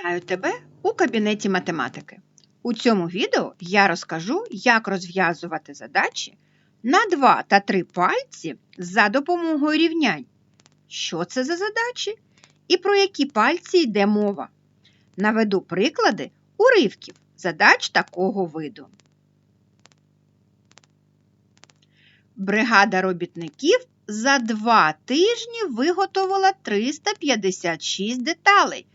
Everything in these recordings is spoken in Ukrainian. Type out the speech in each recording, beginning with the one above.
Вітаю тебе у кабінеті математики. У цьому відео я розкажу, як розв'язувати задачі на 2 та 3 пальці за допомогою рівнянь. Що це за задачі і про які пальці йде мова. Наведу приклади уривків задач такого виду. Бригада робітників за два тижні виготовила 356 деталей.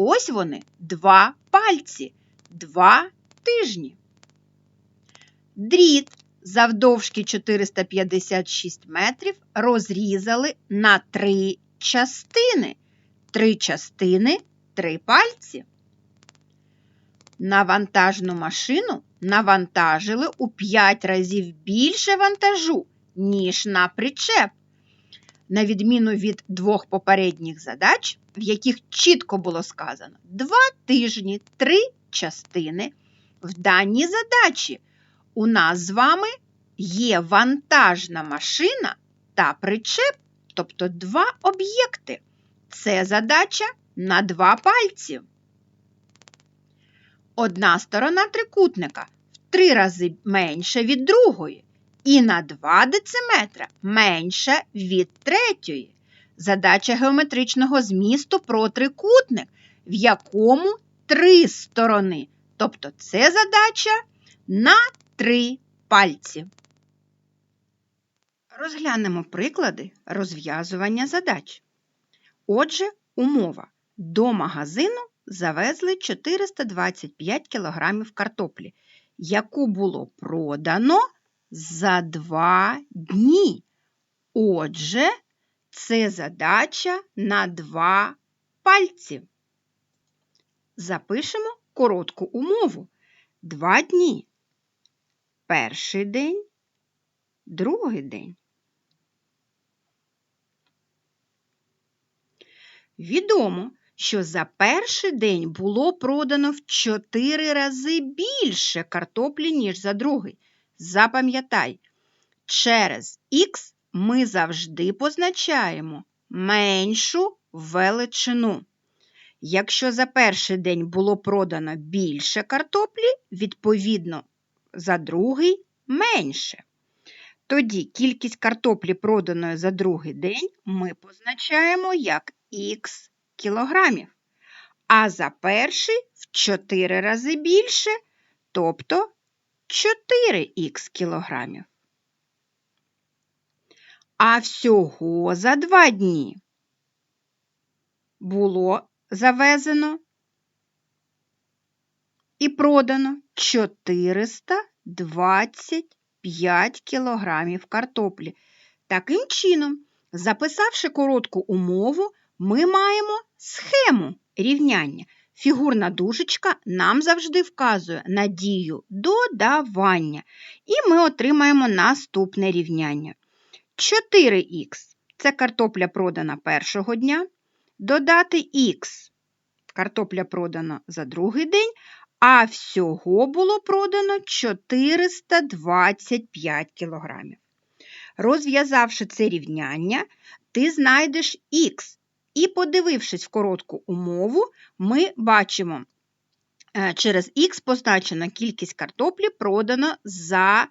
Ось вони два пальці, два тижні. Дріт завдовжки 456 метрів розрізали на три частини. Три частини три пальці. На вантажну машину навантажили у 5 разів більше вантажу, ніж на причеп. На відміну від двох попередніх задач, в яких чітко було сказано два тижні, три частини. В даній задачі у нас з вами є вантажна машина та причеп, тобто два об'єкти. Це задача на два пальці. Одна сторона трикутника в три рази менша від другої і на 2 дециметра менша від третьої. Задача геометричного змісту про трикутник, в якому три сторони. Тобто це задача на три пальці. Розглянемо приклади розв'язування задач. Отже, умова. До магазину завезли 425 кг картоплі, яку було продано за два дні. Отже, це задача на два пальці. Запишемо коротку умову. Два дні. Перший день, другий день. Відомо, що за перший день було продано в 4 рази більше картоплі, ніж за другий. Запам'ятай, через х ми завжди позначаємо меншу величину. Якщо за перший день було продано більше картоплі, відповідно, за другий менше. Тоді кількість картоплі, проданої за другий день, ми позначаємо як х кілограмів. А за перший в 4 рази більше, тобто 4х кілограмів. А всього за два дні було завезено і продано 425 кілограмів картоплі. Таким чином, записавши коротку умову, ми маємо схему рівняння. Фігурна дужечка нам завжди вказує на дію додавання. І ми отримаємо наступне рівняння. 4х це картопля продана першого дня. Додати х картопля продана за другий день, а всього було продано 425 кг. Розв'язавши це рівняння, ти знайдеш х. І, подивившись в коротку умову, ми бачимо, е, через х позначена кількість картоплі продано за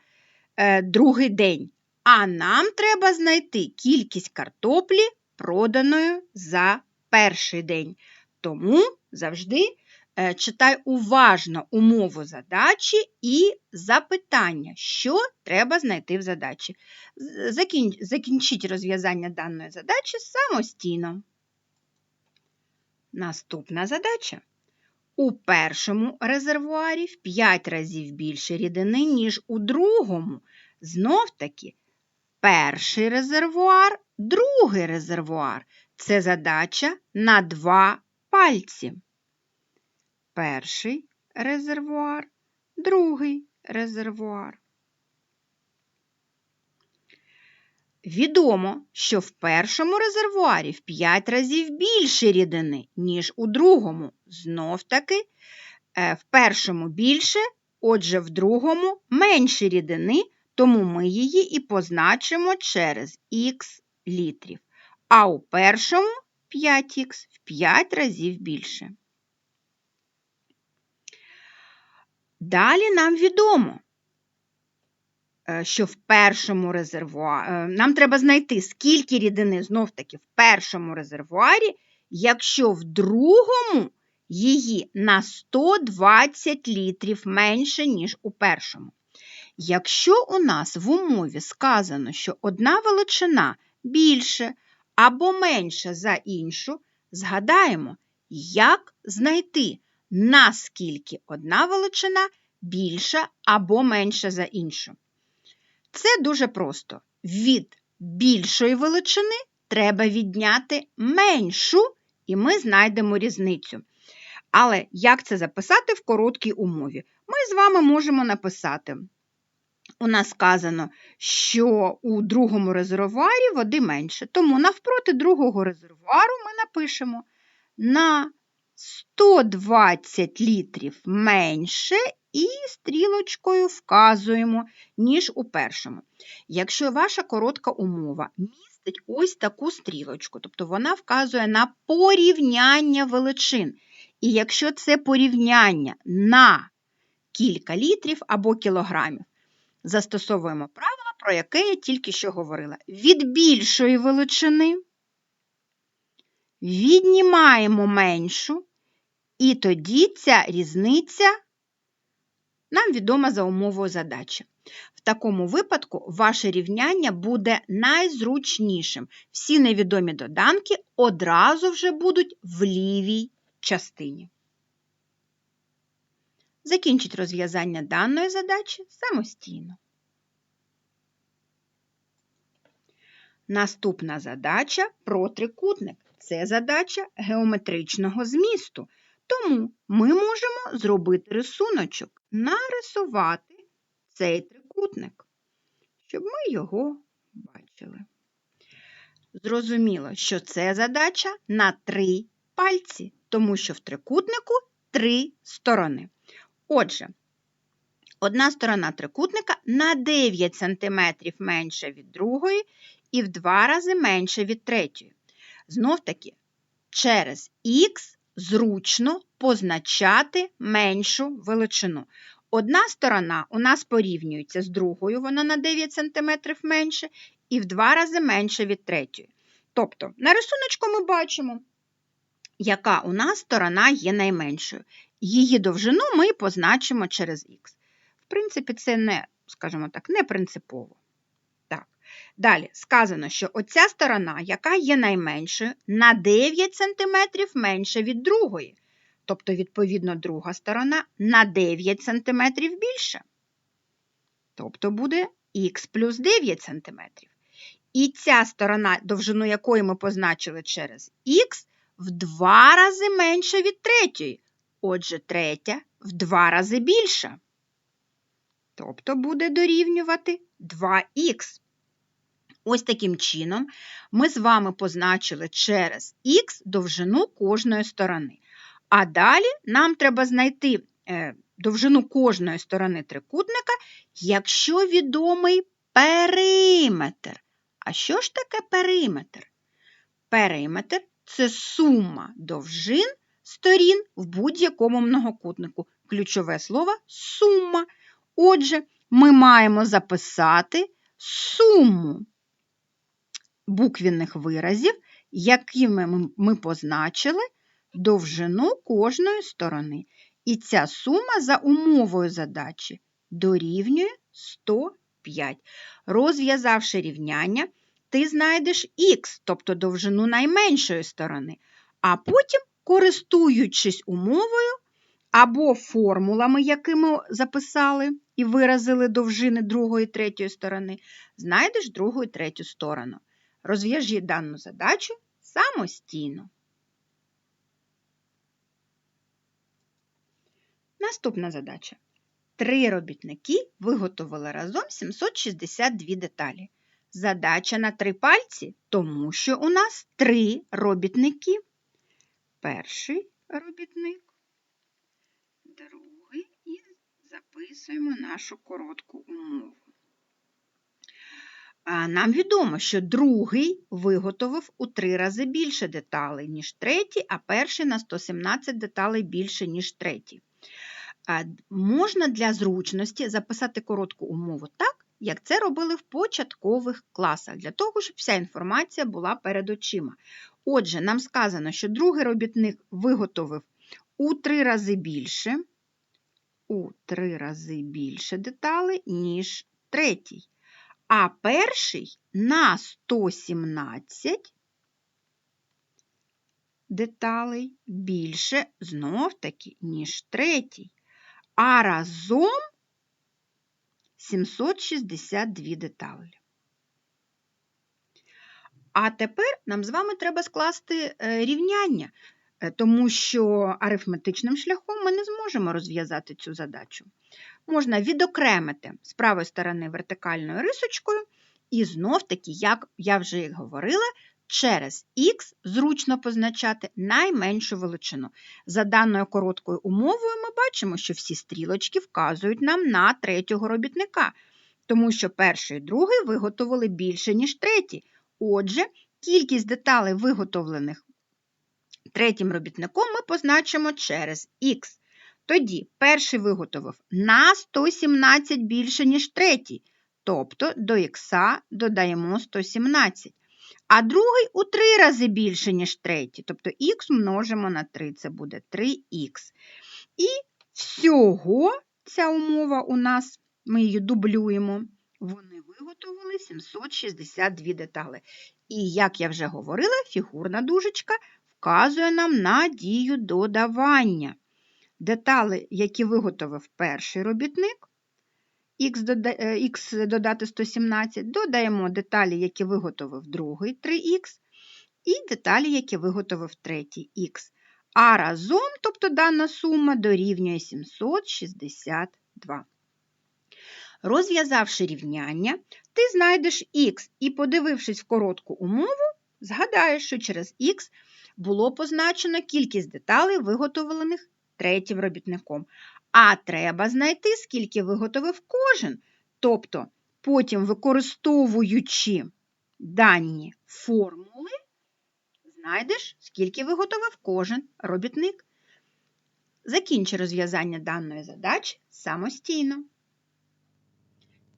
е, другий день. А нам треба знайти кількість картоплі, проданої за перший день. Тому завжди е, читай уважно умову задачі і запитання, що треба знайти в задачі. Закінчіть розв'язання даної задачі самостійно. Наступна задача. У першому резервуарі в 5 разів більше рідини, ніж у другому. Знов таки, перший резервуар, другий резервуар. Це задача на два пальці. Перший резервуар, другий резервуар. Відомо, що в першому резервуарі в 5 разів більше рідини, ніж у другому. Знов таки, е, в першому більше, отже, в другому менше рідини, тому ми її і позначимо через х літрів. А у першому 5х в 5 разів більше. Далі нам відомо, що в першому резервуарі нам треба знайти, скільки рідини знов-таки в першому резервуарі, якщо в другому її на 120 літрів менше, ніж у першому. Якщо у нас в умові сказано, що одна величина більше або менше за іншу, згадаємо, як знайти, наскільки одна величина більша або менша за іншу. Це дуже просто. Від більшої величини треба відняти меншу, і ми знайдемо різницю. Але як це записати в короткій умові? Ми з вами можемо написати. У нас сказано, що у другому резервуарі води менше. Тому навпроти другого резервуару ми напишемо на 120 літрів менше і стрілочкою вказуємо, ніж у першому. Якщо ваша коротка умова містить ось таку стрілочку, тобто вона вказує на порівняння величин. І якщо це порівняння на кілька літрів або кілограмів, застосовуємо правило, про яке я тільки що говорила. Від більшої величини віднімаємо меншу, і тоді ця різниця нам відома за умовою задачі. В такому випадку ваше рівняння буде найзручнішим. Всі невідомі доданки одразу вже будуть в лівій частині. Закінчіть розв'язання даної задачі самостійно. Наступна задача про трикутник. Це задача геометричного змісту. Тому ми можемо зробити рисуночок, нарисувати цей трикутник, щоб ми його бачили. Зрозуміло, що це задача на три пальці, тому що в трикутнику три сторони. Отже, одна сторона трикутника на 9 см менша від другої і в два рази менше від третьої. Знов таки, через х зручно позначати меншу величину. Одна сторона у нас порівнюється з другою, вона на 9 см менше, і в два рази менше від третьої. Тобто, на рисуночку ми бачимо, яка у нас сторона є найменшою. Її довжину ми позначимо через х. В принципі, це не, скажімо так, не принципово. Далі сказано, що оця сторона, яка є найменшою, на 9 см менше від другої. Тобто, відповідно, друга сторона на 9 см більше. Тобто буде х плюс 9 см. І ця сторона, довжину якої ми позначили через х, в два рази менша від третьої. Отже, третя в два рази більша. Тобто буде дорівнювати 2х. Ось таким чином ми з вами позначили через х довжину кожної сторони. А далі нам треба знайти е, довжину кожної сторони трикутника, якщо відомий периметр. А що ж таке периметр? Периметр це сума довжин сторін в будь-якому многокутнику. Ключове слово сума. Отже, ми маємо записати суму буквінних виразів, якими ми позначили довжину кожної сторони. І ця сума за умовою задачі дорівнює 105. Розв'язавши рівняння, ти знайдеш х, тобто довжину найменшої сторони, а потім, користуючись умовою або формулами, якими записали і виразили довжини другої і третьої сторони, знайдеш другу і третю сторону. Розв'яжи дану задачу самостійно. Наступна задача. Три робітники виготовили разом 762 деталі. Задача на три пальці, тому що у нас три робітники. Перший робітник, другий і записуємо нашу коротку умову. Нам відомо, що другий виготовив у три рази більше деталей, ніж третій, а перший на 117 деталей більше, ніж третій. Можна для зручності записати коротку умову так, як це робили в початкових класах, для того, щоб вся інформація була перед очима. Отже, нам сказано, що другий робітник виготовив у три рази більше, у три рази більше деталей, ніж третій. А перший на 117 деталей більше знов-таки, ніж третій. А разом 762 деталі. А тепер нам з вами треба скласти е, рівняння, тому що арифметичним шляхом ми не зможемо розв'язати цю задачу. Можна відокремити з правої сторони вертикальною рисочкою, і знов-таки, як я вже і говорила, через х зручно позначати найменшу величину. За даною короткою умовою ми бачимо, що всі стрілочки вказують нам на третього робітника, тому що перший і другий виготовили більше, ніж третій. Отже, кількість деталей, виготовлених третім робітником, ми позначимо через х. Тоді перший виготовив на 117 більше, ніж третій, тобто до х додаємо 117. А другий у 3 рази більше, ніж третій, тобто х множимо на 3, це буде 3х. І всього ця умова у нас, ми її дублюємо, вони виготовили 762 деталі. І, як я вже говорила, фігурна дужечка вказує нам на дію додавання. Деталі, які виготовив перший робітник, х, е, додати 117, додаємо деталі, які виготовив другий 3х, і деталі, які виготовив третій х. А разом, тобто дана сума, дорівнює 762. Розв'язавши рівняння, ти знайдеш х і, подивившись в коротку умову, згадаєш, що через х було позначено кількість деталей, виготовлених третім робітником. А треба знайти, скільки виготовив кожен. Тобто, потім, використовуючи дані формули, знайдеш, скільки виготовив кожен робітник. Закінчи розв'язання даної задачі самостійно.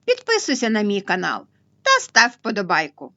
Підписуйся на мій канал та став вподобайку.